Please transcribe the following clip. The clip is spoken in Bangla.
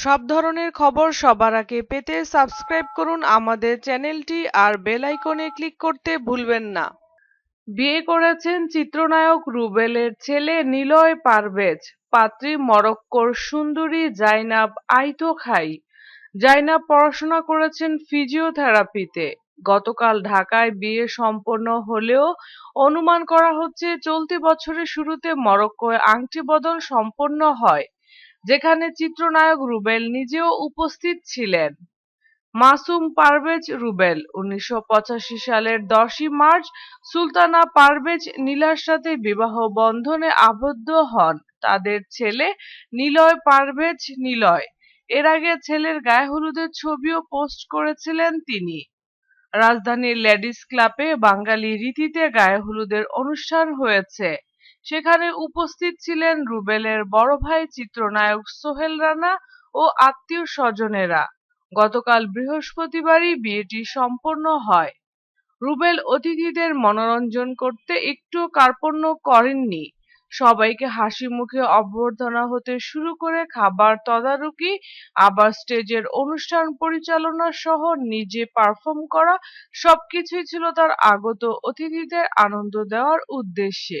সব ধরনের খবর সবার আগে পেতে সাবস্ক্রাইব করুন আমাদের চ্যানেলটি আর বেল আইকনে ক্লিক করতে ভুলবেন না। বিয়ে করেছেন চিত্রনায়ক রুবেলের ছেলে নিলয় পারভেজ, পাত্রী মরক্কোর সুন্দরী জাইনাব আইতো খাই। জাইনাব পড়াশোনা করেছেন ফিজিওথেরাপিতে। গতকাল ঢাকায় বিয়ে সম্পন্ন হলেও অনুমান করা হচ্ছে চলতি বছরের শুরুতে মরক্কোয় আংটি বদল সম্পন্ন হয়। যেখানে চিত্রনায়ক রুবেল নিজেও উপস্থিত ছিলেন। মাসুম পারভেজ রুবেল উনিশশো পঁচাশি সালের দশই মার্চ সুলতানা পারভেজ নীলার সাথে বিবাহ বন্ধনে আবদ্ধ হন। তাদের ছেলে নিলয় পারভেজ নিলয়। এর আগে ছেলের গায়ে হলুদের ছবিও পোস্ট করেছিলেন তিনি। রাজধানীর লেডিস ক্লাবে বাঙালি রীতিতে গায়ে হলুদের অনুষ্ঠান হয়েছে। সেখানে উপস্থিত ছিলেন রুবেলের বড় ভাই চিত্রনায়ক সোহেল রানা ও আত্মীয় স্বজনেরা। গতকাল বৃহস্পতিবারই বিয়েটি সম্পন্ন হয়। রুবেল অতিথিদের মনোরঞ্জন করতে একটু কার্পণ্য করেননি। সবাইকে হাসি মুখে অভ্যর্থনা হতে শুরু করে খাবার তদারকি, আবার স্টেজের অনুষ্ঠান পরিচালনা সহ নিজে পারফর্ম করা সবকিছুই ছিল তার আগত অতিথিদের আনন্দ দেওয়ার উদ্দেশ্যে।